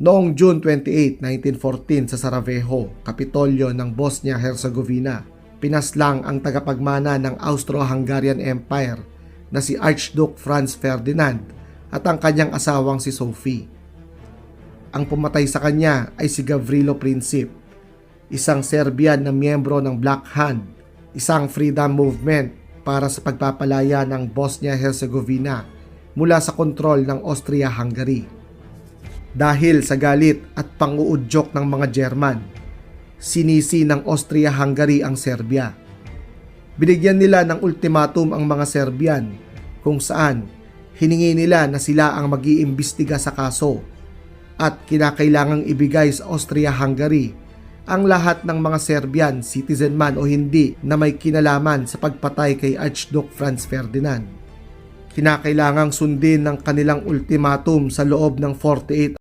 Noong June 28, 1914 sa Sarajevo, kapitolyo ng Bosnia-Herzegovina, pinaslang ang tagapagmana ng Austro-Hungarian Empire na si Archduke Franz Ferdinand at ang kanyang asawang si Sophie. Ang pumatay sa kanya ay si Gavrilo Princip, isang Serbian na miyembro ng Black Hand, isang freedom movement para sa pagpapalaya ng Bosnia-Herzegovina mula sa kontrol ng Austria-Hungary. Dahil sa galit at panguudyok ng mga German, sinisi ng Austria-Hungary ang Serbia. Binigyan nila ng ultimatum ang mga Serbian kung saan hiningi nila na sila ang mag-iimbestiga sa kaso at kinakailangang ibigay sa Austria-Hungary ang lahat ng mga Serbian, citizen man o hindi, na may kinalaman sa pagpatay kay Archduke Franz Ferdinand. Kinakailangang sundin ng kanilang ultimatum sa loob ng 48